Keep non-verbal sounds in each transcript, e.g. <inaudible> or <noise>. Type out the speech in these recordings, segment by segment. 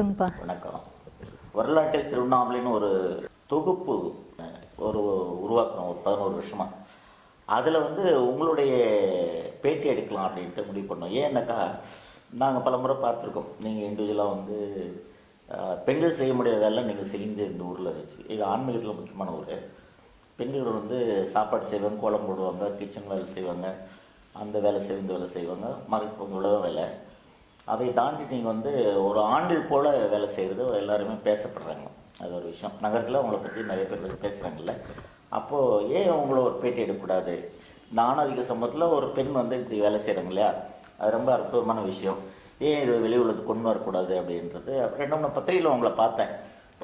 வணக்கங்கப்பா. வணக்கம். வரலாற்றில் திருவண்ணாமலைன்னு ஒரு தொகுப்பு ஒரு உருவாக்குறோம் ஒரு பதினோரு வருஷமா. அதில் வந்து உங்களுடைய பேட்டி எடுக்கலாம் அப்படின்ட்டு முடிவு பண்ணோம். ஏன்னாக்கா நாங்கள் பல முறை பார்த்துருக்கோம். நீங்கள் இண்டிவிஜுவலாக வந்து பெண்கள் செய்ய முடியாத வேலை நீங்கள் செய்து இந்த ஊரில் வச்சு. இது ஆன்மீகத்தில் முக்கியமான ஊர். பெண்கள் வந்து சாப்பாடு செய்வாங்க கோலம் போடுவாங்க கிச்சன் வேலை செய்வாங்க அந்த வேலை செய்ய இந்த வேலை செய்வாங்க மறைப்பு உள்ளதான் வேலை. அதை தாண்டி நீங்கள் வந்து ஒரு ஆண்டில் போல் வேலை செய்கிறது எல்லாருமே பேசப்படுறாங்க. அது ஒரு விஷயம். நகரத்தில் உங்களை பற்றி நிறைய பேர் பேசுகிறாங்கல்ல அப்போது ஏன் உங்களை ஒரு பேட்டி எடுக்கக்கூடாது? இந்த ஆணாதிக்க சமூகத்தில் ஒரு பெண் வந்து இப்படி வேலை செய்கிறாங்க இல்லையா? அது ரொம்ப அற்புதமான விஷயம். ஏன் இது வெளி உலகத்துக்கு கொண்டு வரக்கூடாது அப்படின்றது? ரெண்டு மூணு பத்திரிகையில் உங்களை பார்த்தேன்.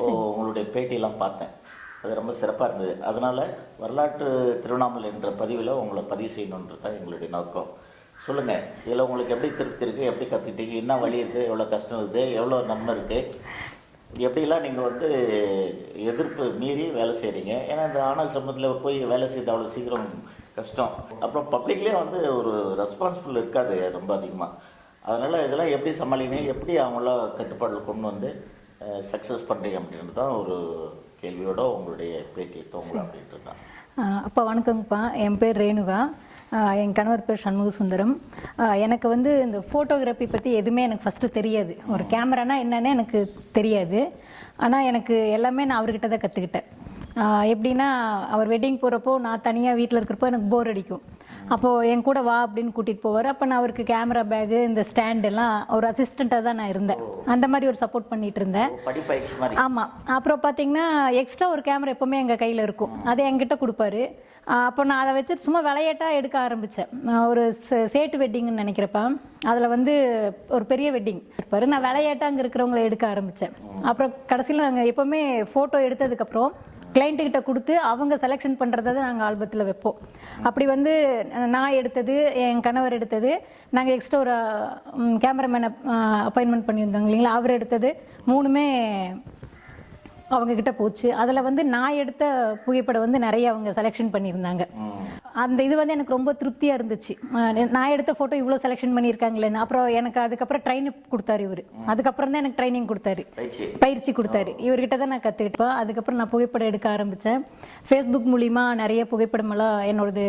ஓ உங்களுடைய பேட்டியெல்லாம் பார்த்தேன். அது ரொம்ப சிறப்பாக இருந்தது. அதனால் வரலாற்று திருவண்ணாமலை என்ற பதிவில் உங்களை பதிவு செய்யணுன்றது தான் எங்களுடைய நோக்கம். சொல்லுங்கள் இதில் உங்களுக்கு எப்படி திருப்தி இருக்குது எப்படி கற்றுக்கிட்டீங்க என்ன வழி இருக்குது எவ்வளோ கஷ்டம் இருக்குது எவ்வளோ நன்மை இருக்குது எப்படிலாம் நீங்கள் வந்து எதிர்ப்பு மீறி வேலை செய்கிறீங்க ஏன்னா இந்த ஆணவ சம்பந்தத்தில் போய் வேலை செய்யறது அவ்வளோ சீக்கிரம் கஷ்டம். அப்புறம் பப்ளிக்லேயே வந்து ஒரு ரெஸ்பான்சிபிள் இருக்காது ரொம்ப அதிகமாக அதனால் இதெல்லாம் எப்படி சமாளிங்க எப்படி அவங்கள கட்டுப்பாடில் கொண்டு வந்து சக்ஸஸ் பண்ணுறீங்க அப்படின்றது தான் ஒரு கேள்வியோட உங்களுடைய பேட்டியை தோங்கலாம் அப்படின்ட்டு தான். அப்போ அப்பா வணக்கங்கப்பா. என் பேர் ரேணுகா. என் கணவர் பேர் சண்முக சுந்தரம் எனக்கு வந்து இந்த ஃபோட்டோகிராஃபி பற்றி எதுவுமே எனக்கு ஃபஸ்ட்டு தெரியாது. ஒரு கேமரானா என்னன்னு எனக்கு தெரியாது. ஆனால் எனக்கு எல்லாமே நான் அவர்கிட்ட தான் கற்றுக்கிட்டேன் எப்படின்னா அவர் வெட்டிங் போகிறப்போ நான் தனியாக வீட்டில் இருக்கிறப்போ எனக்கு போர் அடிக்கும். அப்போது என் கூட வா அப்படின்னு கூட்டிகிட்டு போவார். அப்போ நான் அவருக்கு கேமரா பேகு இந்த ஸ்டாண்ட் எல்லாம் ஒரு அசிஸ்டண்ட்டாக தான் நான் இருந்தேன். அந்த மாதிரி ஒரு சப்போர்ட் பண்ணிட்டு இருந்தேன். ஆமாம் அப்புறம் பார்த்தீங்கன்னா எக்ஸ்ட்ரா ஒரு கேமரா எப்போவுமே எங்கள் கையில் இருக்கும். அதை என்கிட்ட கொடுப்பாரு. அப்போ நான் அதை வச்சுட்டு சும்மா விளையாட்டாக எடுக்க ஆரம்பித்தேன் ஒரு சே- சேட்டு வெட்டிங்னு நினைக்கிறப்ப அதில் வந்து ஒரு பெரிய வெட்டிங். இருப்பார் நான் விளையாட்டாக அங்கே இருக்கிறவங்கள எடுக்க ஆரம்பித்தேன் அப்புறம் கடைசியில் நாங்கள் எப்போவுமே ஃபோட்டோ எடுத்ததுக்கப்புறம் கிளைண்ட்டுக்கிட்ட கொடுத்து அவங்க செலெக்ஷன் பண்ணுறத தான் நாங்கள் ஆல்பத்தில் வைப்போம். அப்படி வந்து நான் எடுத்தது என் கணவர் எடுத்தது நாங்கள் எக்ஸ்ட்ரா ஒரு கேமராமேனை அப்பாயின்மெண்ட் பண்ணியிருந்தோங்க இல்லைங்களா? அவர் எடுத்தது மூணுமே அவங்க கிட்ட போச்சு. அதில் வந்து நான் எடுத்த புகைப்படம் வந்து நிறைய அவங்க செலெக்ஷன் பண்ணியிருந்தாங்க. அந்த இது வந்து எனக்கு ரொம்ப திருப்தியாக இருந்துச்சு. நான் எடுத்த ஃபோட்டோ இவ்வளோ செலெக்ஷன் பண்ணியிருக்காங்களேன்னு. அப்புறம் எனக்கு அதுக்கப்புறம் ட்ரைனிங் கொடுத்தாரு இவர். அதுக்கப்புறம் தான் எனக்கு ட்ரைனிங் கொடுத்தாரு. பயிற்சி. கொடுத்தாரு. இவர்கிட்ட தான் நான் கற்றுக்கிட்டேன் அதுக்கப்புறம் நான் புகைப்படம் எடுக்க ஆரம்பித்தேன் ஃபேஸ்புக் மூலிமா நிறைய புகைப்படமெல்லாம் என்னோடது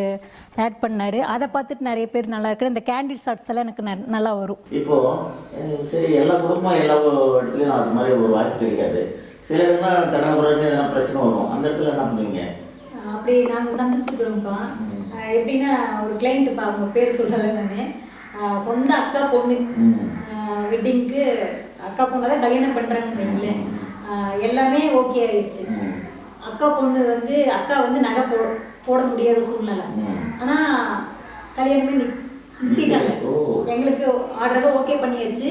ஆட் பண்ணார். அதை பார்த்துட்டு நிறைய பேர் நல்லா இருக்கு. இந்த கேண்டிட் ஷாட்ஸ் எல்லாம் எனக்கு நல்லா வரும். இப்போ சரி எல்லா குடும்பம் எல்லா இடத்துலையும் அது மாதிரி ஒரு வாய்ப்பு கிடைக்காது. சில இடங்கள்லாம் தடங்குறதுக்கு எதனா பிரச்சனை வரும். அந்த இடத்துல என்ன பண்ணுவீங்க? அப்படி நாங்கள் சந்திச்சுக்கிறோம்ப்பா எப்படின்னா ஒரு கிளைண்ட்டுப்பா அவங்க பேர் சொல்லலை நான். சொந்த அக்கா பொண்ணு. வெட்டிங்க்கு அக்கா பொண்ணை தான் கல்யாணம் பண்ணுறாங்கன்னு வைங்களேன். எல்லாமே ஓகே ஆயிடுச்சு. அக்கா பொண்ணு வந்து அக்கா வந்து நகை போ போட முடியாத சூழ்நிலை. ஆனால் கல்யாணமே நிறுத்திட்டாங்க. எங்களுக்கு ஆர்டரை ஓகே பண்ணியாச்சு.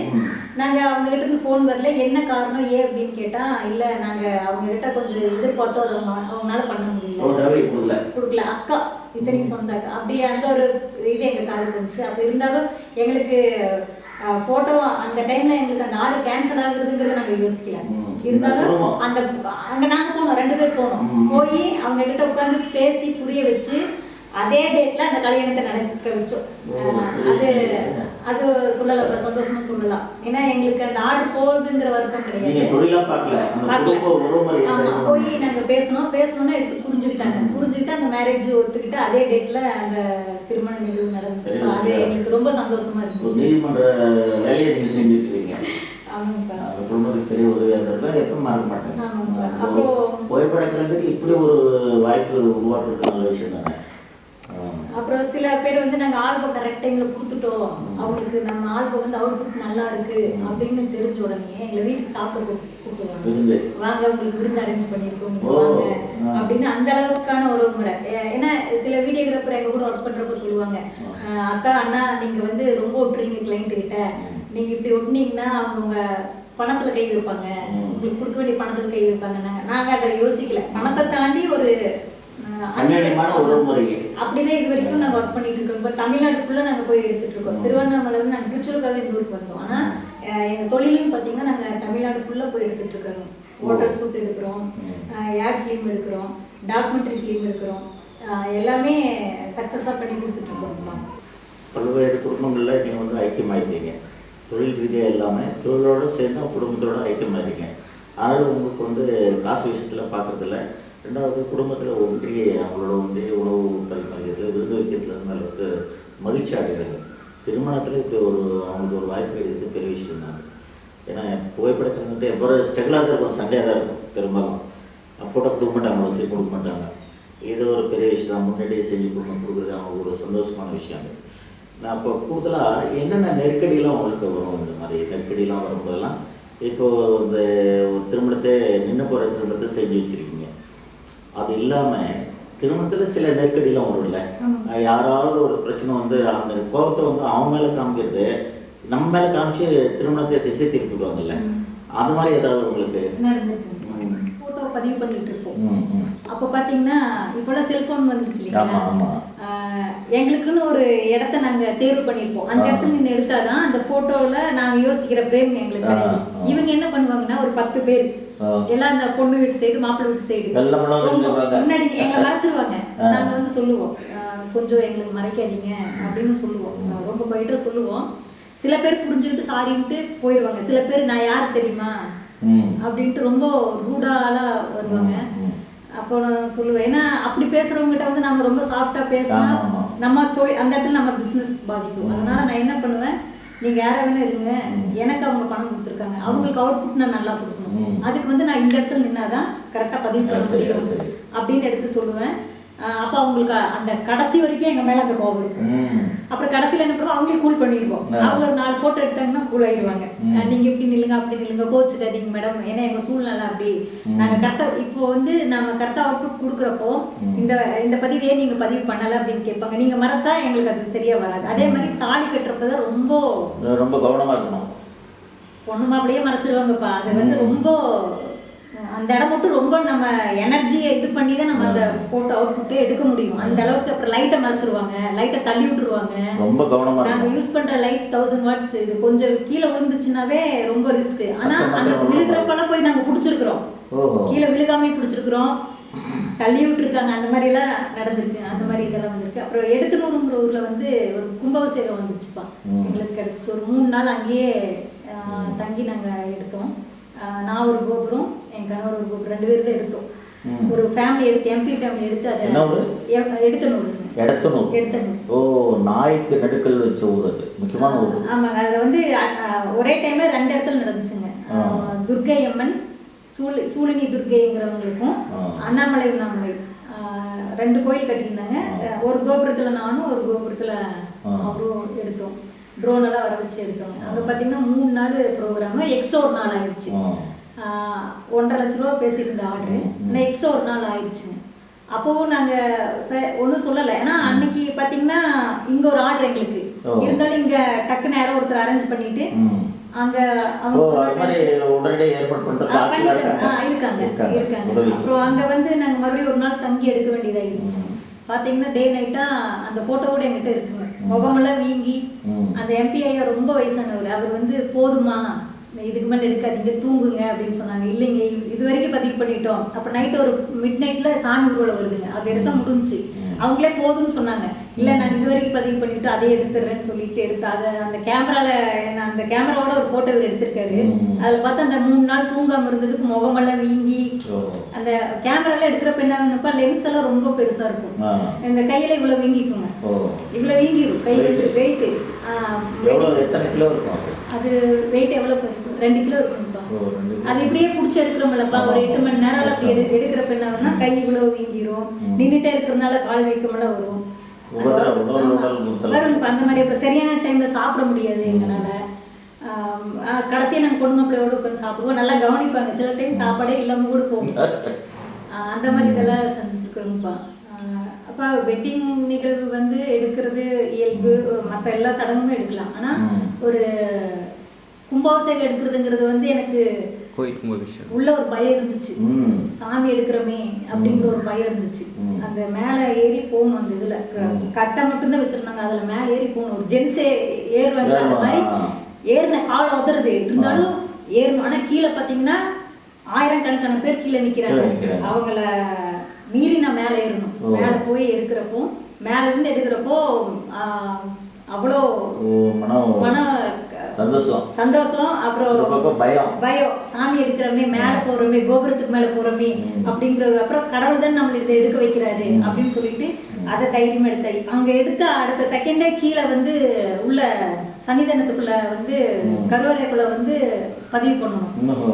நாங்கள் அவங்க கிட்ட இருந்து ஃபோன் வரல. என்ன காரணம் ஏன் அப்படின்னு கேட்டால் இல்லை நாங்கள் அவங்க கிட்ட கொஞ்சம் எதிர்பார்த்தோம். அதை அவங்க அவங்களால பண்ண முடியல. கொடுக்கல. அக்கா இத்தனைக்கும் சொந்த அக்கா அப்படி அந்த ஒரு இது எங்களுக்கு காது வந்துச்சு அப்படி இருந்தாலும் எங்களுக்கு ஃபோட்டோ அந்த டைம்ல எங்களுக்கு அந்த ஆர்டர் கேன்சல் ஆகுறதுங்கிறத நாங்கள் யோசிக்கல. இருந்தாலும். அந்த அங்க நாங்க போனோம். ரெண்டு பேர் போனோம். போய் அவங்க கிட்ட உட்கார்ந்து பேசி புரிய வச்சு அதே டேட்ல அந்த கல்யாணத்தை நடக்க வச்சோம். அது. அது சொல்லலாம் சந்தோஷமா சொல்லலாம். ஏன்னா எங்களுக்கு அந்த ஆர்டர் போகுதுங்கிற வருத்தம் கிடையாது. போய். நாங்க பேசணும் பேசணும்னா எடுத்து புரிஞ்சுக்கிட்டாங்க. புரிஞ்சுக்கிட்டு அந்த மேரேஜ் ஒத்துக்கிட்டு அதே டேட்ல அந்த திருமண நிகழ்வு நடந்துச்சு. அது. எங்களுக்கு ரொம்ப சந்தோஷமா இருந்துச்சு. நீதிமன்ற வேலையை நீங்க செஞ்சுருக்கீங்க குடும்பத்துக்கு பெரிய உதவியாக இருந்தப்ப எப்பவும் மறக்க மாட்டேன் புகைப்படக்கிறதுக்கு இப்படி ஒரு வாய்ப்பு உருவாக்குறது நல்ல விஷயம் தானே. அப்புறம் சில பேர் வந்து நாங்க ஆல்பம் கரெக்ட் டைம்ல கொடுத்துட்டோம். அவங்களுக்கு நம்ம ஆல்பம் வந்து அவுட்புட் நல்லா இருக்கு அப்படின்னு தெரிஞ்ச உடனே எங்களை வீட்டுக்கு சாப்பிட கூப்பிடுவாங்க. வாங்க உங்களுக்கு விருந்து அரேஞ்ச் பண்ணியிருக்கோம் வாங்க. அப்படின்னு அந்த அளவுக்கான ஒரு முறை. ஏன்னா சில வீடியோகிராஃபர் எங்க கூட ஒர்க் பண்றப்ப சொல்லுவாங்க அக்கா அண்ணா நீங்க வந்து ரொம்ப ஒட்டுறீங்க கிளைண்ட் கிட்ட. நீங்க இப்படி ஒட்டுனீங்கன்னா அவங்க உங்க பணத்துல கை வைப்பாங்க. உங்களுக்கு கொடுக்க வேண்டிய பணத்துல கை வைப்பாங்க நாங்க நாங்க அதை யோசிக்கல. பணத்தை தாண்டி ஒரு அஹ், அந்நியமான உறவுமுறை அப்படிதான் இது வரைக்கும் நாங்க ஒர்க் பண்ணிட்டு இருக்கோம். இப்போ தமிழ்நாடு ஃபுல்லா நாங்க போய் எடுத்துட்டு இருக்கோம். திருவண்ணாமலை வந்து நாங்க திருச்சூருக்காக இந்த ஊருக்கு வந்தோம். ஆனா அஹ், எங்க தொழிலும் பாத்தீங்கன்னா நாங்க தமிழ்நாடு ஃபுல்லா போய் எடுத்துட்டு இருக்கோம் ஹோட்டல் ஷூட் எடுக்கிறோம். ஆட் ஃபிலிம் எடுக்கிறோம். டாக்குமெண்ட்ரி ஃபிலிம் எடுக்கிறோம். எல்லாமே சக்ஸஸாக பண்ணி கொடுத்துட்டு இருக்கோம்ப்பா பல்வேறு குடும்பங்களில் நீங்கள் வந்து ஐக்கியமாயிட்டீங்க. தொழில் ரீதியாக இல்லாமல் தொழிலோடு சேர்ந்து குடும்பத்தோட ஐக்கியம் இருக்கீங்க அதனால் உங்களுக்கு வந்து காசு விஷயத்தில் பார்க்குறதில்ல ரெண்டாவது குடும்பத்தில் ஒன்றிய அவங்களோட ஒன்றிய உணவு பரிமாறியதில் விருது வைக்கிறதுல இருந்த அளவுக்கு மகிழ்ச்சி அடைகிறாங்க. திருமணத்தில் இப்படி ஒரு அவங்களுக்கு ஒரு வாய்ப்பு கிடைக்கிறது பெரிய விஷயம் தான். ஏன்னா புகைப்படத்தில் எப்போ ஸ்ட்ரகிளாக தான் இருக்கும் சண்டையாக தான் இருக்கும் பெரும்பாலும். ஃபோட்டோ கொடுக்க மாட்டாங்க வசதி கொடுக்க மாட்டாங்க. இது ஒரு பெரிய விஷயம் தான். முன்னாடியே செஞ்சு கொடுக்க கொடுக்குறது அவங்க ஒரு சந்தோஷமான விஷயம் நான் அப்போ கூடுதலாக என்னென்ன நெருக்கடியெலாம் அவங்களுக்கு வரும்? இந்த மாதிரி நெருக்கடியெலாம் வரும்போதெல்லாம் இப்போ இந்த ஒரு திருமணத்தை நின்று போகிற திருமணத்தை செஞ்சு வச்சுருக்கீங்க. அது இல்லாமல் திருமணத்தில் சில நெருக்கடியெல்லாம் வரும்ல. யாராவது ஒரு பிரச்சனை வந்து அந்த கோபத்தை வந்து அவங்க மேலே காமிக்கிறது நம்ம மேலே காமிச்சு திருமணத்தை திசை திருப்பிடுவாங்கல்ல. அது மாதிரி ஏதாவது உங்களுக்கு. ஃபோட்டோ பதிவு பண்ணிட்டு இருப்போம். அப்போ பார்த்தீங்கன்னா இப்போலாம் செல்ஃபோன் வந்துருச்சு இல்லைங்களா எங்களுக்குன்னு ஒரு இடத்த நாங்கள் தேர்வு பண்ணியிருப்போம் அந்த. இடத்துல நின்று எடுத்தாதான் அந்த ஃபோட்டோவில் நாங்கள் யோசிக்கிற பிரேம் எங்களுக்கு. இவங்க என்ன பண்ணுவாங்கன்னா ஒரு பத்து பேர். எல்லாம் அந்த பொண்ணு வீட்டு சைடு மாப்பிள்ளை வீட்டு சைடு. முன்னாடி எங்களை மறைச்சிருவாங்க. நாங்க வந்து சொல்லுவோம் கொஞ்சம் எங்களுக்கு மறைக்காதீங்க அப்படின்னு சொல்லுவோம். ரொம்ப போயிட்டு சொல்லுவோம். சில பேர் புரிஞ்சுக்கிட்டு சாரின்ட்டு போயிடுவாங்க சில பேர் நான் யார் தெரியுமா. அப்படின்ட்டு ரொம்ப ரூடால வருவாங்க. அப்போ நான் சொல்லுவேன். ஏன்னா அப்படி பேசுறவங்ககிட்ட வந்து நம்ம ரொம்ப சாஃப்டா ஆமா. நம்ம தொழில் அந்த இடத்துல நம்ம பிசினஸ் பாதிக்கும். அதனால நான் என்ன பண்ணுவேன்? நீங்க யார வேணா இருங்க. எனக்கு அவங்க பணம் கொடுத்துருக்காங்க. அவங்களுக்கு அவுட்புட் நான் நல்லா கொடுக்கணும். அதுக்கு வந்து நான் இந்த இடத்துல நின்னாதான் கரெக்டா பதிவு பண்ண சரி. அப்படின்னு எடுத்து சொல்லுவேன். அப்போ அவங்களுக்கு அந்த கடைசி வரைக்கும் எங்க மேல அந்த கோபம் இருக்கும் ம். அப்புறம் கடைசியில் என்ன பண்ணுவோம்? அவங்களே கூல் பண்ணிடுவோம். அவங்க ஒரு நாலு ஃபோட்டோ எடுத்தாங்கன்னா கூல் ஆயிடுவாங்க. ம். அஹ் நீங்க இப்படி நில்லுங்க அப்படி நில்லுங்க கோச்சுக்காதீங்க மேடம் ஏன்னா எங்க சூழ்நிலை அப்படி. ம். நாங்க கரெக்டா இப்போ வந்து நாம கரெக்டா அவுட்புட் கொடுக்குறப்போ. இந்த இந்த பதிவே நீங்க பதிவு பண்ணல அப்படின்னு கேட்பாங்க. நீங்க மறைச்சா எங்களுக்கு அது சரியா வராது. அதே மாதிரி தாலி கட்டுறப்பதான் ரொம்ப இது ரொம்ப கவனமா இருக்கணும். பொண்ணு மாப்பிளையே மறைச்சிருவாங்கப்பா. அது வந்து ரொம்ப அந்த இடம் மட்டும் ரொம்ப நம்ம எனர்ஜியை இது பண்ணி தான் நம்ம அந்த போட்டோ அவுட்புட்டே எடுக்க முடியும். அந்த அளவுக்கு அப்புறம் லைட்டை மறைச்சிருவாங்க. லைட்டை தள்ளி விட்டுருவாங்க. ரொம்ப கவனமா நாங்க இருக்கணும். யூஸ் பண்ற லைட் தௌசண்ட் வாட்ஸ் இது கொஞ்சம் கீழே விழுந்துச்சுனாவே ரொம்ப ரிஸ்க் ஆனா அப்ப அந்த விழுகிறப்பெல்லாம் போய் நாங்க பிடிச்சிருக்கிறோம். கீழே விழுகாம பிடிச்சிருக்கிறோம். தள்ளி விட்டுருக்காங்க. அந்த மாதிரி எல்லாம் நடந்திருக்கு. அந்த மாதிரி இதெல்லாம் வந்திருக்கு. அப்புறம் எடுத்துனூருங்கிற ஊர்ல வந்து ஒரு கும்பாபிஷேகம் வந்துச்சுப்பா. எங்களுக்கு கிடைச்சு ஒரு மூணு நாள் அங்கேயே தங்கி நாங்க எடுத்தோம். நான் ஒரு கோபுரம். என் கணவர் ஒரு கோபுரம் ரெண்டு பேரும் தான் எடுத்தோம். ஒரு ஃபேமிலி எடுத்து எம்பி ஃபேமிலி எடுத்து அதை என்ன ஊரு? எ- எடுத்தனூர். இடத்தணும் எடுத்தனூர் ஓ நாய்க்கு நடுக்கல் வச்ச ஊர் அது. முக்கியமான ஊர். ஆமாங்க அதுல வந்து ஒரே டைம்ல ரெண்டு இடத்துல நடந்துச்சுங்க. துர்க்கை அம்மன் சூழி சூழினி துர்க்கைங்கிறவங்களுக்கும் ஆ. அண்ணாமலை உண்ணாமலை. ரெண்டு கோயில் கட்டியிருந்தாங்க. ஒரு கோபுரத்துல நானும் ஒரு கோபுரத்துல. அவரும் எடுத்தோம். ட்ரோன் எல்லாம் வர வச்சு எடுத்தோம். அங்க பாத்தீங்கன்னா மூணு நாள் ப்ரோக்ராம் எக்ஸ்ட்ரா ஒரு நாள் ஆயிடுச்சு. ஒன்றரை லட்ச ரூபா பேசியிருந்த ஆர்டர் எக்ஸ்ட்ரா ஒரு நாள் ஆயிடுச்சுங்க. அப்போவும் நாங்க ச- ஒண்ணும் சொல்லலை. ஏன்னா அன்னைக்கு பாத்தீங்கன்னா இங்க ஒரு ஆர்டர் எங்களுக்கு. இருந்தாலும் இங்க டக்குன்னு யாரோ ஒருத்தர் அரேஞ்ச் பண்ணிட்டு. அங்க இருக்காங்க. இருக்காங்க. அப்புறம் அங்க வந்து நாங்க மறுபடியும் ஒரு நாள் தங்கி எடுக்க வேண்டியதாயிருந்துச்சு பாத்தீங்கன்னா டே நைட்டா அந்த போட்டோவோட என்கிட்ட இருக்குங்க. முகமெல்லாம் வீங்கி. அந்த எம்பி ஐயா ரொம்ப வயசானவர். அவர் வந்து போதுமா? இதுக்கு மேல எடுக்காதீங்க தூங்குங்க அப்படின்னு சொன்னாங்க. இல்லைங்க இது- வரைக்கும் பதிவு பண்ணிட்டோம். அப்ப நைட் ஒரு மிட் நைட்ல சாமி ஊர்வலம் வருதுங்க. அது எடுத்தா முடிஞ்சுச்சு. அவங்களே போதும்னு சொன்னாங்க. இல்ல நான் இது வரைக்கும் பதிவு பண்ணிட்டு அதை எடுத்துடுறேன்னு சொல்லிட்டு எடுத்து அதை அந்த கேமரால என்ன அந்த கேமராவோட ஒரு போட்டோ இவர் எடுத்திருக்காரு. அதுல பார்த்தா அந்த மூணு நாள் தூங்காம இருந்ததுக்கு முகமெல்லாம் வீங்கி அந்த கேமரால எடுக்கிறப்ப என்ன ஆகுதுப்பா லென்ஸ் எல்லாம் ரொம்ப பெருசா இருக்கும். இந்த கையில இவ்வளவு வீங்கிக்குங்க. ஓ. இவ்வளவு வீங்கிடும் கை Weight. வெயிட் எவ்வளோ எத்தனை கிலோ இருக்கும் அது வெயிட் எவ்வளவு இருக்கும் ரெண்டு கிலோ கிலோ. அது இப்படியே பிடிச்சி எடுக்கிறோம்லப்பா. ஒரு எட்டு மணி நேரம் அப்படி எடு எடுக்கிறப்ப என்ன ஆகும்னா கை இவ்வளவு வீங்கிரும். நின்றுட்டே இருக்கிறதுனால கால் வைக்க முடியல வரும். வரும்ப்பா அந்த மாதிரி இப்போ சரியான டைம்ல சாப்பிட முடியாது எங்களால. ஆம், ஆ, கடைசியா நாங்கள் பொண்ணு மாப்பிள்ளையோட உட்காந்து சாப்பிடுவோம். நல்லா கவனிப்பாங்க. சில டைம் சாப்பாடே இல்லாம கூட போகும். <laughs> அந்த மாதிரி இதெல்லாம் செஞ்சுருக்குறோங்கப்பா அப்போ வெட்டிங் நிகழ்வு வந்து எடுக்கிறது இயல்பு மற்ற எல்லா சடங்குமே எடுக்கலாம். ஆனால். ஒரு கும்பாபிஷேகம் எடுக்கிறதுங்கிறது வந்து எனக்கு உள்ள ஒரு பயம் இருந்துச்சு. சாமி எடுக்கிறோமே அப்படிங்கிற ஒரு பயம் இருந்துச்சு. அந்த மேலே ஏறி போகணும் அந்த இதில். கட்டை மட்டும்தான் வச்சிருந்தாங்க. அதில் மேலே ஏறி போகணும். ஒரு ஜென்ஸே ஏறுவாங்க. அந்த. மாதிரி ஏறின காலை உதறது. இருந்தாலும் ஏறணும். ஆனால் கீழே பார்த்தீங்கன்னா ஆயிரக்கணக்கான பேர் கீழே நிற்கிறாங்க கீழே நிக்கிறாங்க. அவங்கள மீறி நான் மேலே ஏறணும். மேலே போய் எடுக்கிறப்போ மேலே இருந்து எடுக்கிறப்போ அவ்வளோ மன சந்தோஷம். சந்தோஷம் அப்புறம் பயம். பயம். சாமி எடுக்கிறோமே மேலே போகிறோமே கோபுரத்துக்கு மேலே போகிறோமே அப்படிங்கிறது அப்புறம் கடவுள் தான் நம்மளை இதை எடுக்க வைக்கிறாரு அப்படின்னு சொல்லிட்டு அதை தைரியம் எடுத்தாடி அங்கே எடுத்த அடுத்த செகண்டே கீழே வந்து உள்ள சன்னிதானத்துக்குள்ள வந்து கருவறைக்குள்ள வந்து பதிவு பண்ணணும்.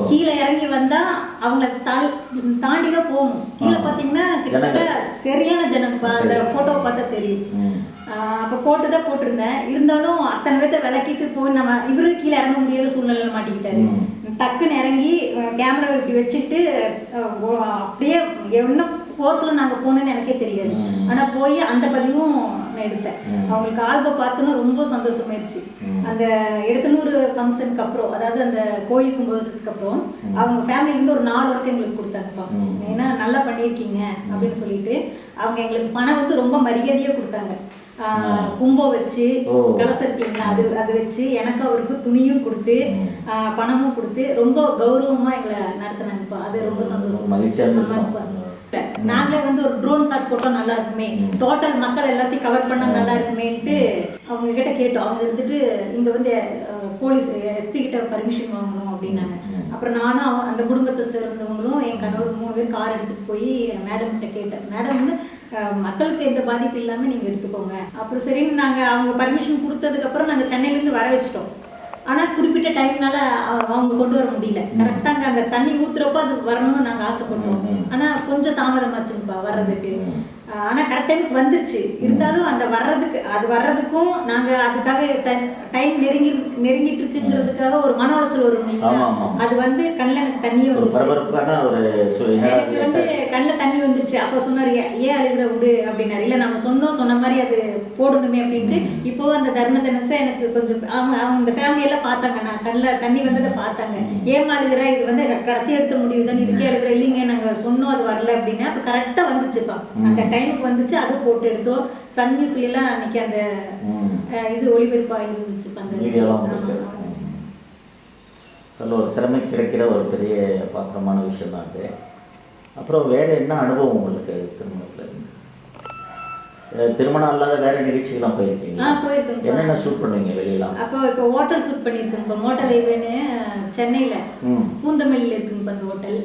கீழே இறங்கி வந்தா அவங்கள தா- தாண்டி தான் போகணும். கீழே பார்த்தீங்கன்னா கிட்டத்தட்ட சரியான ஜனங்கப்பா அந்த ஃபோட்டோவை பார்த்தா தெரியும். அப்ப போட்டு தான் போட்டிருந்தேன். இருந்தாலும் அத்தனை பேர்த்த விளக்கிட்டு போய் நம்ம இவரு கீழே இறங்க முடியாத சூழ்நிலையில மாட்டிக்கிட்டாரு. டக்குன்னு இறங்கி கேமரா இப்படி வச்சுட்டு அப்படியே என்ன போர்ஸ்ல நாங்க போனோம்னு எனக்கே தெரியாது. ம். ஆனா போய் அந்த பதிவும் எடுத்தேன். அவங்களுக்கு ஆல்பம் பார்த்தோன்னா ரொம்ப சந்தோஷமாயிருச்சு. அந்த எடுத்தனூர் ஃபங்க்ஷனுக்கு அப்புறம் அதாவது அந்த கோயில் கும்பாபிஷேகத்துக்கு அப்புறம் அவங்க ஃபேமிலில இருந்து ஒரு நாலு வரைக்கும் எங்களுக்கு கொடுத்தாங்கப்பா. ஏன்னா நல்லா பண்ணியிருக்கீங்க அப்படின்னு சொல்லிட்டு அவங்க எங்களுக்கு பணம் வந்து ரொம்ப மரியாதையா கொடுத்தாங்க. கும்பம் வச்சு. கலசம் இருக்கீங்களா அது அது வச்சு எனக்கு அவருக்கு துணியும் கொடுத்து பணமும் கொடுத்து ரொம்ப கௌரவமா எங்களை நடத்தினாங்கப்பா. அது ரொம்ப சந்தோஷம். மகிழ்ச்சியா இருந்திருக்கும். ஆமாப்பா. நாங்களே வந்து ஒரு ட்ரோன் ஷாட் போட்டா நல்லா இருக்குமே டோட்டல் மக்கள் எல்லாத்தையும் கவர் பண்ணா நல்லா இருக்குமேன்ட்டு அவங்க கிட்ட கேட்டோம். அவங்க இருந்துட்டு இங்க வந்து போலீஸ் எஸ்பி கிட்ட பர்மிஷன் வாங்கணும் அப்படின்னாங்க. அப்புறம் நானும் அவங்க அந்த குடும்பத்தை சேர்ந்தவங்களும் என் கணவர் மூணு பேர் கார் எடுத்துட்டு போய் மேடம் கிட்ட கேட்டேன். மேடம் வந்து மக்களுக்கு எந்த பாதிப்பு இல்லாம நீங்க எடுத்துக்கோங்க. அப்புறம் சரின்னு நாங்க அவங்க பர்மிஷன் கொடுத்ததுக்கு அப்புறம் நாங்க சென்னையில இருந்து வர வச்சிட்டோம். ஆனா குறிப்பிட்ட டைம்னால அவங்க கொண்டு வர முடியல. கரெக்டா அங்க அந்த தண்ணி ஊத்துறப்ப அது வரணும்னு நாங்க ஆசைப்பட்டோம். ஆனா கொஞ்சம் தாமதமாச்சுப்பா வர்றதுக்கு. ஆஹ் ஆனா கரெக்ட் டைமுக்கு வந்துருச்சு. இருந்தாலும் அந்த வர்றதுக்கு அது வர்றதுக்கும் நாங்க அதுக்காக டைம் நெருங்கி நெருங்கிட்டு இருக்குங்கிறதுக்காக ஒரு மன உளைச்சல் வரும். அது வந்து கண்ணில் எனக்கு இது? வந்து கண்ணில் தண்ணி வந்துருச்சு. அப்போ சொன்னாரு "ஏன் ஏன் அழுகிற விடு அப்படின்னாரு. இல்லை நம்ம சொன்னோம் சொன்ன மாதிரி அது போடணுமே அப்படின்ட்டு. இப்போ அந்த தர்மத்தை நினைச்சா எனக்கு கொஞ்சம் அவங்க அவங்க இந்த ஃபேமிலி எல்லாம் பார்த்தாங்க. நான் கண்ணில் தண்ணி வந்ததை பார்த்தாங்க. ஏன் அழுகிற? இது வந்து கடைசி எடுத்த முடிவு தான். இதுக்கே அழுகிற? இல்லைங்க நாங்கள் சொன்னோம் அது வரல அப்படின்னா அப்போ கரெக்டாக வந்துச்சுப்பா. அந்த டைமுக்கு வந்துச்சு அது போட்டு எடுத்தோம். சன் நியூஸ்ல எல்லாம் அன்னைக்கு அந்த இது ஒளிபரப்பாக. ஆமா. அதில் ஒரு திறமை கிடைக்கிற ஒரு பெரிய பாத்திரமான விஷயம் தான் அது. அப்புறம் வேற என்ன அனுபவம் உங்களுக்கு திருமணத்தில்? அஹ் திருமணம் இல்லாத வேற நிகழ்ச்சிகள்லாம் போயிருக்கீங்க என்னென்ன ஷூட் பண்ணுவீங்க வெளியெல்லாம் அப்போ இப்போ ஹோட்டல் ஷூட் பண்ணியிருக்கேன் இப்போ மோட்டல் ஐவேன்னு சென்னையில். பூந்தமல்லியில் இருக்குங்க இப்போ அந்த ஹோட்டல்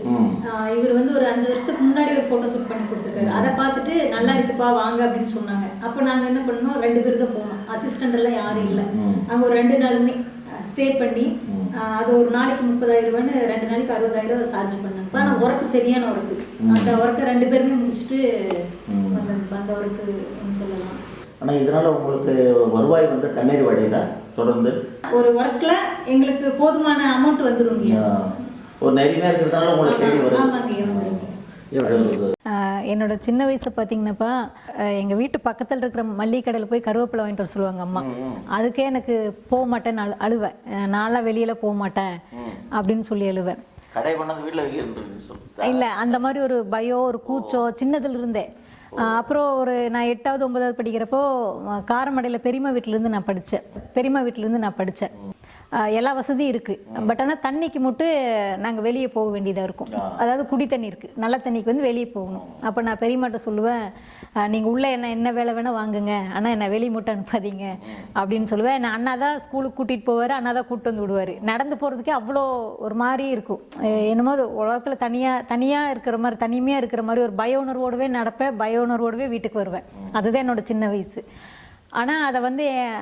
இவர் வந்து ஒரு அஞ்சு வருஷத்துக்கு முன்னாடி ஒரு ஃபோட்டோ ஷூட் பண்ணி கொடுத்துருக்காரு. அதை பார்த்துட்டு நல்லா இருக்குப்பா வாங்க அப்படின்னு சொன்னாங்க. அப்போ நாங்கள் என்ன பண்ணோம்? ரெண்டு பேர் தான் போனோம். அசிஸ்டண்ட் எல்லாம் யாரும் இல்லை. அங்கே ஒரு ரெண்டு நாளுமே ஸ்டே பண்ணி அது ஒரு நாளைக்கு முப்பதாயிரம் ரூபான்னு ரெண்டு நாளைக்கு அறுபதாயிரம் சார்ஜ் பண்ணாங்க. ஆனால் ஒர்க்கு சரியான ஒர்க்கு அந்த ஒர்க்கை ரெண்டு பேருமே முடிச்சுட்டு அந்த ஒர்க்கு சொல்லலாம். ஆனால் இதனால உங்களுக்கு வருவாய் வந்து தண்ணீர் வடையில தொடர்ந்து? ஒரு ஒர்க்கில் எங்களுக்கு போதுமான அமௌண்ட் வந்துடும் ஒரு நெருமையாக இருக்கிறதுனால உங்களுக்கு தேடி வரும் என்னோட சின்ன வயசு பார்த்தீங்கன்னாப்பா எங்க வீட்டு பக்கத்தில் இருக்கிற மல்லிகை கடையில் போய் கருவேப்பிலை வாங்கிட்டு வர சொல்லுவாங்க அம்மா. அதுக்கே எனக்கு போக மாட்டேன்னு அழு அழுவேன். நான்லாம் வெளியில போக மாட்டேன் அப்படின்னு சொல்லி அழுவேன். கடை பண்ணது வீட்டில் வைக்கிறேன் சொல்லி இல்லை அந்த மாதிரி ஒரு பயம் ஒரு கூச்சம் சின்னதுல இருந்தே. அப்புறம் ஒரு நான் எட்டாவது ஒன்பதாவது படிக்கிறப்போ காரமடையில் பெரியம்மா வீட்டிலேருந்து நான் படித்தேன் பெரியம்மா வீட்டிலேருந்து நான் படித்தேன் எல்லா வசதியும் இருக்குது பட் ஆனால் தண்ணிக்கு மட்டும் நாங்கள் வெளியே போக வேண்டியதாக இருக்கும். அதாவது குடி தண்ணி இருக்குது நல்ல தண்ணிக்கு வந்து வெளியே போகணும். அப்போ நான் பெரியம்மாட்ட சொல்லுவேன் நீங்கள் உள்ளே என்ன என்ன வேலை வேணால் வாங்குங்க. ஆனால் என்னை வெளியே மட்டும் அனுப்பாதீங்க. அப்படின்னு சொல்லுவேன். நான் அண்ணா தான் ஸ்கூலுக்கு கூட்டிகிட்டு போவார் அண்ணா தான் கூப்பிட்டு வந்து விடுவார். நடந்து போகிறதுக்கே அவ்வளோ ஒரு மாதிரி இருக்கும். என்னமோ உலகத்தில் தனியாக தனியாக இருக்கிற மாதிரி தனிமையாக இருக்கிற மாதிரி ஒரு பய உணர்வோடவே நடப்பேன். பய உணர்வோடவே வீட்டுக்கு வருவேன். அதுதான் என்னோட சின்ன வயசு. ஆனால் அதை வந்து என்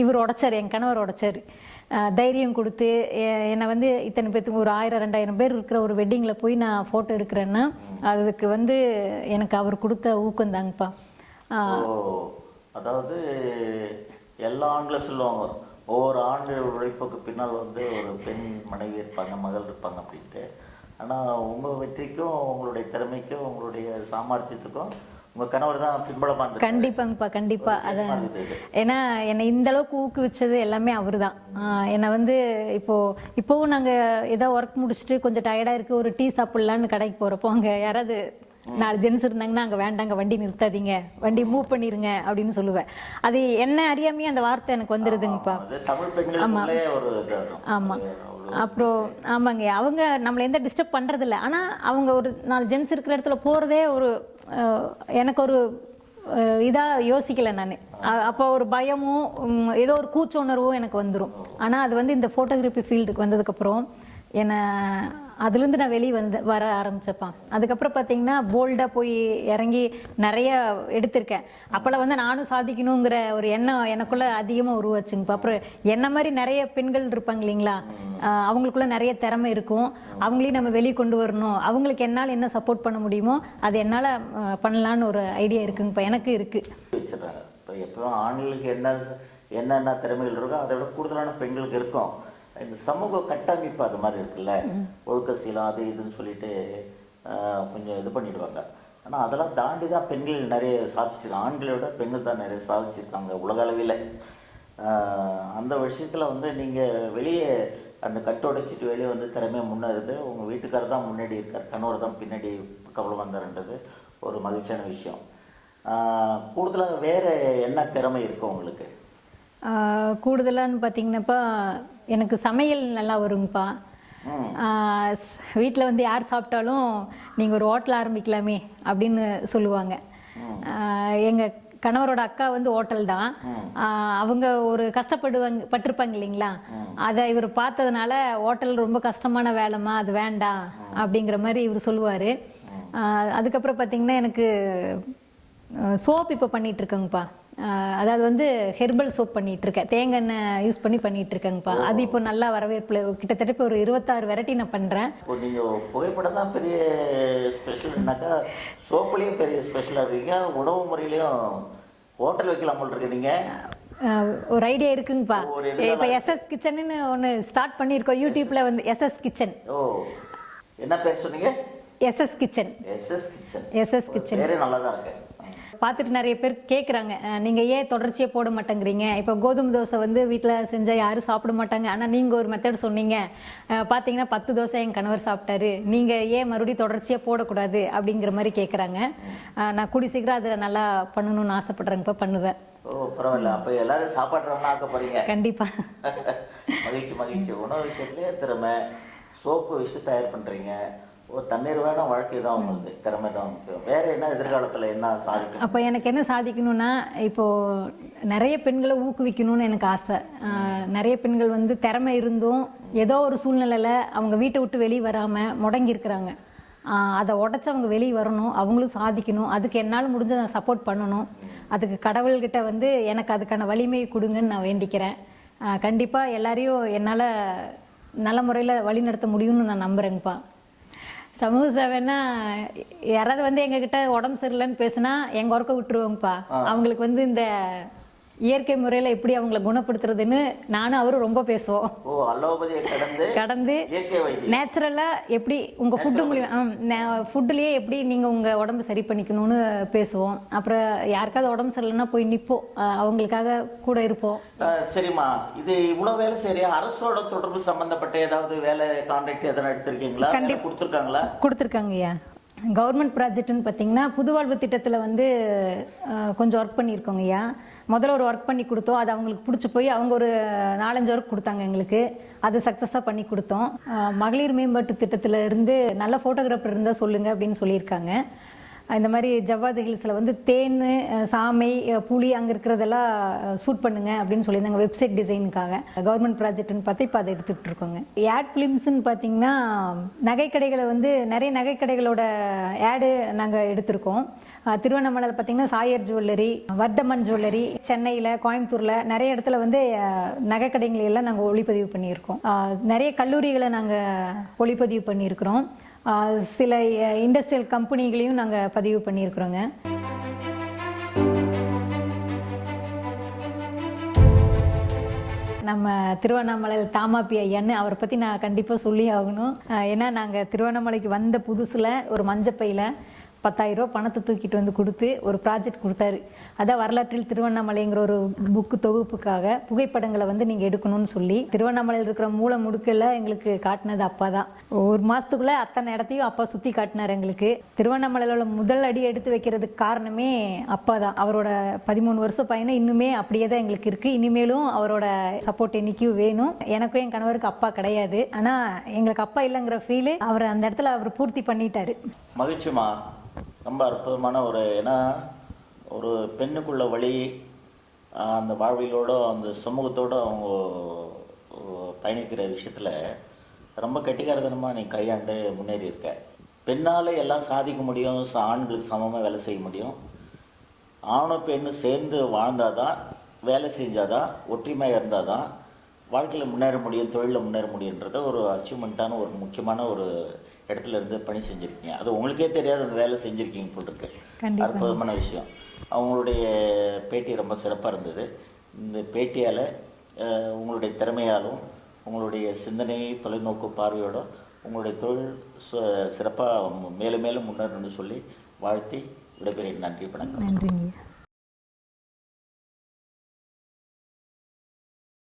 இவர் உடைச்சார் என் கணவர் உடைச்சார். தைரியம் கொடுத்து என்னை வந்து இத்தனை பேர்த்துக்கு ஒரு ஆயிரம் ரெண்டாயிரம் பேர் இருக்கிற ஒரு வெட்டிங்கில் போய் நான் ஃபோட்டோ எடுக்கிறேன்னா அதுக்கு வந்து எனக்கு அவர் கொடுத்த ஊக்கம் தாங்கப்பா. ஓ அதாவது எல்லா ஆண்களும் சொல்லுவாங்க ஒவ்வொரு ஆண்கள் உழைப்புக்கு பின்னால் வந்து ஒரு பெண் மனைவி இருப்பாங்க மகள் இருப்பாங்க அப்படின்ட்டு. ஆனால் உங்கள் வெற்றிக்கும் உங்களுடைய திறமைக்கும் உங்களுடைய சாமர்த்தியத்துக்கும் உங்கள் கணவர் தான் இருந்திருக்காரு. கண்டிப்பாங்கப்பா கண்டிப்பா. ஒரு அதை வித்தியாசமா இருக்குது இது. ஏன்னா என்னை இந்த அளவுக்கு ஊக்குவிச்சது எல்லாமே அவர் தான் என்னை வந்து இப்போ இப்போவும் நாங்கள் ஏதோ ஒர்க் முடிச்சுட்டு கொஞ்சம் டயர்டாக இருக்கு ஒரு டீ சாப்பிட்லான்னு கடைக்கு போகிறப்போ அங்கே யாராவது நாலு ஜென்ஸ் இருந்தாங்கன்னா அங்கே வேண்டாங்க வண்டி நிறுத்தாதீங்க வண்டி மூவ் பண்ணிருங்க அப்படின்னு சொல்லுவேன். அது என்ன அறியாமையே அந்த வார்த்தை எனக்கு வரும். ஆமாம் அவ்வளோ அப்புறம் ஆமாங்க. அவங்க நம்மளை எந்த டிஸ்டர்ப் பண்ணுறதில்ல ஆனால் அவங்க ஒரு நாலு ஜென்ஸ் இருக்கிற இடத்துல போகிறதே ஒரு எனக்கு ஒரு இதாக யோசிக்கல நான். அப்போ ஒரு பயமும் ஏதோ ஒரு கூச்ச உணர்வும் எனக்கு வந்துடும் ஆனால் அது வந்து இந்த ஃபோட்டோகிராஃபி ஃபீல்டுக்கு வந்ததுக்கப்புறம் என்னை அதுலேருந்து நான் வெளியே வந்து வர ஆரம்பிச்சப்பான் அதுக்கப்புறம் பார்த்தீங்கன்னா போல்டாக போய் இறங்கி நிறைய எடுத்திருக்கேன். அப்போல்லாம் வந்து நானும் சாதிக்கணுங்கிற ஒரு எண்ணம் எனக்குள்ள அதிகமாக உருவாச்சுங்கப்பா. அப்புறம் என்ன மாதிரி நிறைய பெண்கள் இருப்பாங்க இல்லைங்களா? அவங்களுக்குள்ள நிறைய திறமை இருக்கும். அவங்களையும் நம்ம வெளியே கொண்டு வரணும். அவங்களுக்கு என்னால் என்ன சப்போர்ட் பண்ண முடியுமோ அது என்னால் பண்ணலான்னு ஒரு ஐடியா இருக்குங்கப்பா. எனக்கு இருக்குது இப்போ எப்போ ஆண்களுக்கு என்ன என்னென்ன திறமைகள் இருக்கோ அதை விட கூடுதலான பெண்களுக்கு இருக்கும். இந்த சமூக கட்டமைப்பு அது மாதிரி இருக்குல்ல? ஒழுக்க சீலம் அது இதுன்னு சொல்லிட்டு கொஞ்சம் இது பண்ணிடுவாங்க. ஆனால் அதெல்லாம் தாண்டி தான் பெண்கள் நிறைய சாதிச்சிருக்காங்க ஆண்களை விட பெண்கள் தான் நிறைய சாதிச்சிருக்காங்க உலக அளவில். அந்த விஷயத்தில் வந்து நீங்கள் வெளியே அந்த கட்டோடைச்சிட்டு வெளியே வந்து திறமையை முன்னேறுது உங்கள் வீட்டுக்காரர் தான் முன்னாடி இருக்கார் கணவர் தான் பின்னாடி கவலை வந்தாருன்றது ஒரு மகிழ்ச்சியான விஷயம். கூடுதலாக வேறு என்ன திறமை இருக்கும் உங்களுக்கு? கூடுதலான்னு பார்த்தீங்கன்னாப்பா எனக்கு சமையல் நல்லா வருங்கப்பா. வீட்டில் வந்து யார் சாப்பிட்டாலும் நீங்கள் ஒரு ஹோட்டல் ஆரம்பிக்கலாமே அப்படின்னு சொல்லுவாங்க. எங்கள் கணவரோட அக்கா வந்து ஹோட்டல் தான். அவங்க ஒரு கஷ்டப்படுவாங்க பட்டிருப்பாங்க இல்லைங்களா? அதை இவர் பார்த்ததுனால ஹோட்டல் ரொம்ப கஷ்டமான வேலைம்மா அது வேண்டாம் அப்படிங்கிற மாதிரி இவர் சொல்லுவார். அதுக்கப்புறம் பார்த்தீங்கன்னா எனக்கு சோப் இப்போ ஆஹ் அதாவது வந்து ஹெர்பல் சோப் பண்ணிட்டு இருக்கேன் தேங்காய் எண்ணெய் யூஸ் பண்ணி பண்ணிட்டு இருக்கேங்கப்பா அது இப்போ நல்லா வரவேற்புல கிட்டத்தட்ட இப்போ ஒரு இருபத்தாறு வெரைட்டி நான் பண்றேன். இப்போ நீங்கள் புகைப்படம் தான் பெரிய ஸ்பெஷல்னாக்கா சோப்புலேயும் பெரிய ஸ்பெஷலாக இருக்கீங்க. உணவு முறையிலையும் ஹோட்டல் வைக்கலாம் போல் இருக்கு நீங்கள் ஆஹ் ஒரு ஐடியா இருக்குங்கப்பா. இப்போ எஸ்எஸ் கிச்சன்னு ஒன்று ஸ்டார்ட் பண்ணியிருக்கோம். யூடியூப்ல வந்து எஸ்எஸ் கிச்சன் ஓ என்ன பேர் சொன்னீங்க? SS Kitchen SS Kitchen SS Kitchen நல்லா தான் இருக்கு. பார்த்துட்டு நிறைய பேர் கேட்குறாங்க நீங்கள் ஏன் தொடர்ச்சியாக போட மாட்டேங்கிறீங்க? இப்போ கோதுமை தோசை வந்து வீட்டில் செஞ்சால் யாரும் சாப்பிட மாட்டாங்க. ஆனால் நீங்கள் ஒரு மெத்தட் சொன்னீங்க. பார்த்தீங்கன்னா பத்து தோசை என் கணவர் சாப்பிட்டாரு. நீங்கள் ஏன் மறுபடியும் தொடர்ச்சியாக போடக்கூடாது? அப்படிங்கிற மாதிரி கேட்குறாங்க நான் கூடி சீக்கிரம் அதில் நல்லா பண்ணணும்னு ஆசைப்படுறேங்கப்பா பண்ணுவேன். ஓ பரவாயில்ல. அப்போ எல்லாரும் சாப்பாடுறவனா ஆக்க போகிறீங்க கண்டிப்பாக <laughs> மகிழ்ச்சி மகிழ்ச்சி. உணவு விஷயத்துலேயே திறமை சோப்பு விஷயம் தயார் பண்ணுறீங்க ஒரு தண்ணீர்வான வாழ்க்கை தான் உங்களுக்கு திறமை தான் வேற என்ன எதிர்காலத்தில் என்ன சாதிக்கும் அப்போ எனக்கு என்ன சாதிக்கணும்னா இப்போது நிறைய பெண்களை ஊக்குவிக்கணும்னு எனக்கு ஆசை. நிறைய பெண்கள் வந்து திறமை இருந்தும் ஏதோ ஒரு சூழ்நிலையில் அவங்க வீட்டை விட்டு வெளியே வராமல் முடங்கியிருக்கிறாங்க. அதை உடச்சி அவங்க வெளியே வரணும் அவங்களும் சாதிக்கணும். அதுக்கு என்னால் முடிஞ்ச நான் சப்போர்ட் பண்ணணும். அதுக்கு கடவுள்கிட்ட வந்து எனக்கு அதுக்கான வலிமையை கொடுங்கன்னு நான் வேண்டிக்கிறேன். கண்டிப்பாக எல்லாரையும் என்னால் நல்ல முறையில் வழிநடத்த முடியும்னு நான் நம்புகிறேங்கப்பா சமூக சேவைன்னா யாராவது வந்து எங்ககிட்ட உடம்பு சரியில்லைன்னு பேசுனா எங்க ஒர்க்கை விட்டுருவோங்கப்பா. அவங்களுக்கு வந்து இந்த இயற்கை முறையில் எப்படி அவங்கள குணப்படுத்துறதுன்னு நானும் அவரும் ரொம்ப பேசுவோம். ஓ அலோபதியை கடந்து கடந்து நேச்சுரலாக எப்படி உங்கள் ஃபுட்டு மூலியம் ஃபுட்டுலேயே எப்படி நீங்கள் உங்கள் உடம்பு சரி பண்ணிக்கணும்னு பேசுவோம். அப்புறம் யாருக்காவது உடம்பு சரியில்லைன்னா போய் நிற்போம் அவங்களுக்காக கூட இருப்போம். சரிம்மா. இது இவ்வளவு வேலை சரியா அரசோட தொடர்பு சம்பந்தப்பட்ட ஏதாவது வேலை கான்ட்ராக்ட் எதனா எடுத்திருக்கீங்களா? வேலை கொடுத்துருக்காங்களா? கொடுத்துருக்காங்க ஐயா. கவர்மெண்ட் ப்ராஜெக்ட்னு பார்த்தீங்கன்னா புதுவாழ்வு திட்டத்தில் வந்து கொஞ்சம் ஒர்க் பண்ணியிருக்கோங்க ஐயா. முதல்ல ஒரு ஒர்க் பண்ணி கொடுத்தோம். அது அவங்களுக்கு பிடிச்சி போய் அவங்க ஒரு நாலஞ்சு ஒர்க் கொடுத்தாங்க எங்களுக்கு. அது சக்ஸஸாக பண்ணி கொடுத்தோம். மகளிர் மேம்பாட்டு திட்டத்தில் இருந்து நல்ல ஃபோட்டோகிராஃபர் இருந்தால் சொல்லுங்கள் அப்படின்னு சொல்லியிருக்காங்க. இந்த மாதிரி ஜவ்வாது ஹில்ஸில் வந்து தேன் சாமை புளி அங்கே இருக்கிறதெல்லாம் ஷூட் பண்ணுங்க அப்படின்னு சொல்லியிருந்தாங்க வெப்சைட் டிசைனுக்காக கவர்மெண்ட் ப்ராஜெக்ட்னு பார்த்து இப்போ அதை எடுத்துகிட்டு இருக்கோங்க. ஆட் ஃபிலிம்ஸ்னு பார்த்தீங்கன்னா நகைக்கடைகளை வந்து நிறைய நகைக்கடைகளோட ஆடு நாங்கள் எடுத்திருக்கோம். திருவண்ணாமலையில் பார்த்தீங்கன்னா சாயர் ஜுவல்லரி வர்தமன் ஜுவல்லரி சென்னையில் கோயம்புத்தூரில் நிறைய இடத்துல வந்து நகைக்கடைங்களையெல்லாம் நகைக்கடைகளை எல்லாம் நாங்கள் ஒளிப்பதிவு பண்ணியிருக்கோம். நிறைய கல்லூரிகளை நாங்கள் ஒளிப்பதிவு பண்ணியிருக்கிறோம். சில இண்டஸ்ட்ரியல் கம்பெனிகளையும் நாங்கள் பதிவு பண்ணியிருக்கிறோங்க. நம்ம திருவண்ணாமலையில் தாமாப்பி ஐயான்னு அவரை பற்றி நான் கண்டிப்பாக சொல்லி ஆகணும். ஏன்னா நாங்கள் திருவண்ணாமலைக்கு வந்த புதுசில் ஒரு மஞ்சப்பையில் பத்தாயிரம் பணத்தை தூக்கிட்டு வந்து கொடுத்து ஒரு ப்ராஜெக்ட் கொடுத்தாரு. அதான் வரலாற்றில் திருவண்ணாமலைங்கிற ஒரு புக்கு தொகுப்புக்காக புகைப்படங்களை வந்து நீங்கள் எடுக்கணும்னு சொல்லி திருவண்ணாமலையில் இருக்கிற மூல முடுக்கில் எங்களுக்கு காட்டினது அப்பா தான். ஒரு மாதத்துக்குள்ளே அத்தனை இடத்தையும் அப்பா சுற்றி காட்டினார் எங்களுக்கு. திருவண்ணாமலையில் உள்ள முதல் அடி எடுத்து வைக்கிறதுக்கு காரணமே அப்பா தான். அவரோட பதிமூணு வருஷம் பயணம் இன்னுமே அப்படியே தான் எங்களுக்கு இருக்குது இனிமேலும் அவரோட சப்போர்ட் என்னைக்கும் வேணும். எனக்கும் என் கணவருக்கு அப்பா கிடையாது. ஆனால் எங்களுக்கு அப்பா இல்லைங்கிற ஃபீலு அவர் அந்த இடத்துல அவர் பூர்த்தி பண்ணிட்டாரு. மகிழ்ச்சிமா ரொம்ப அற்புதமான ஒரு ஏன்னா ஒரு பெண்ணுக்குள்ள வழி அந்த வாழ்வியலோட அந்த சமூகத்தோட அவங்க பயணிக்கிற விஷயத்தில் ரொம்ப கெட்டிக்காரத்தனமாக நீ கையாண்டு முன்னேறி இருக்க. பெண்ணால் எல்லாம் சாதிக்க முடியும் ச- ஆண்களுக்கு சமமாக வேலை செய்ய முடியும். ஆணும் பெண்ணும் சேர்ந்து வாழ்ந்தால் தான் வேலை செஞ்சால் தான் ஒற்றுமையாக இருந்தால் தான் வாழ்க்கையில் முன்னேற முடியும் தொழிலில் முன்னேற முடியுன்றத ஒரு அச்சீவ்மெண்ட்டான ஒரு முக்கியமான ஒரு இடத்துல இருந்து பணி செஞ்சுருக்கீங்க. அது உங்களுக்கே தெரியாத அந்த வேலை செஞ்சுருக்கீங்க போல் இருக்கு. அற்புதமான விஷயம். அவங்களுடைய பேட்டி ரொம்ப சிறப்பாக இருந்தது. இந்த பேட்டியால் உங்களுடைய திறமையாலும் உங்களுடைய சிந்தனை தொலைநோக்கு பார்வையோட உங்களுடைய தொழில் சிறப்பாக மேலும் மேலும் முன்னேறணும்னு சொல்லி வாழ்த்தி விடைபெறுகிறேன். நன்றி வணக்கம். நன்றிங்க